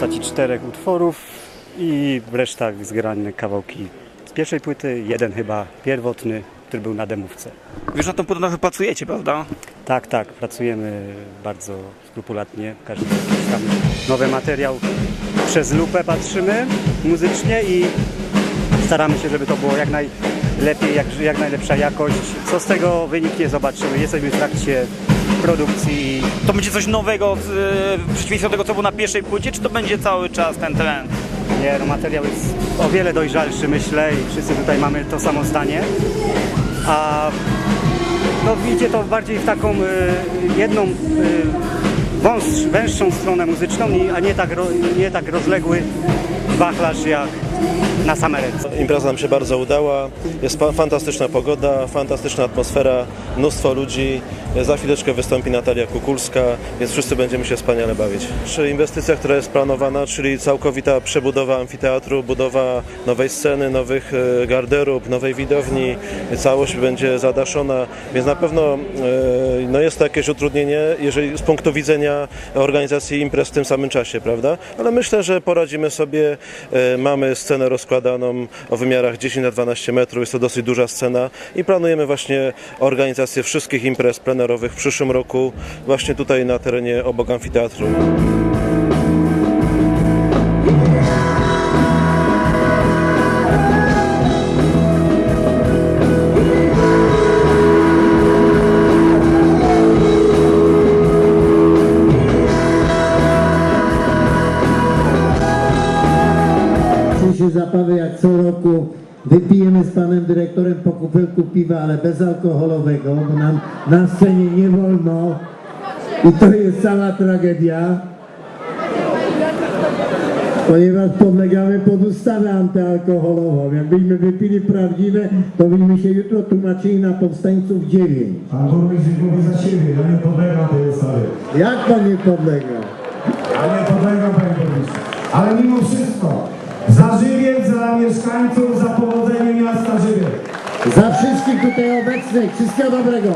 postaci czterech utworów i w resztach zgrane kawałki z pierwszej płyty, jeden chyba pierwotny, który był na demówce. Już na tą płytę pracujecie, prawda? Tak, tak, pracujemy bardzo skrupulatnie. Każdy tam nowy materiał przez lupę patrzymy muzycznie i staramy się, żeby to było jak najlepiej, jak, jak najlepsza jakość. Co z tego wyniknie, zobaczymy. Jesteśmy w trakcie produkcji To będzie coś nowego z, w przeciwieństwie do tego, co było na pierwszej płycie, czy to będzie cały czas ten trend? Nie, no materiał jest o wiele dojrzalszy, myślę, i wszyscy tutaj mamy to samo zdanie. A no, idzie to bardziej w taką y, jedną y, wąs, węższą stronę muzyczną, a nie tak, ro, nie tak rozległy wachlarz jak na same ręce. Impreza nam się bardzo udała, jest fa- fantastyczna pogoda, fantastyczna atmosfera, mnóstwo ludzi. Za chwileczkę wystąpi Natalia Kukulska, więc wszyscy będziemy się wspaniale bawić. Przy inwestycja, która jest planowana, czyli całkowita przebudowa amfiteatru, budowa nowej sceny, nowych e, garderób, nowej widowni, całość będzie zadaszona, więc na pewno e, no jest to jakieś utrudnienie, jeżeli z punktu widzenia organizacji imprez w tym samym czasie, prawda? Ale myślę, że poradzimy sobie. E, Mamy scenę rozkładaną o wymiarach 10 na 12 metrów, jest to dosyć duża scena i planujemy właśnie organizację wszystkich imprez plenerowych w przyszłym roku właśnie tutaj na terenie obok amfiteatru. się zabawy jak co roku. Wypijemy z panem dyrektorem po kufelku piwa, ale bezalkoholowego, bo nam na scenie nie wolno. I to jest cała tragedia. Ponieważ podlegamy pod ustawę antyalkoholową. Jakbyśmy wypili prawdziwe, to byśmy się jutro tłumaczyli na powstańców 9. Pan burmistrz mówi za siebie, ja nie podlegam tej ustawy. Jak pan nie podlega? Ja nie podlegam, panie burmistrzu. Ale mimo wszystko, za Żywiec, za mieszkańców, za powodzenie miasta Żywiec. Za wszystkich tutaj obecnych, wszystkiego dobrego.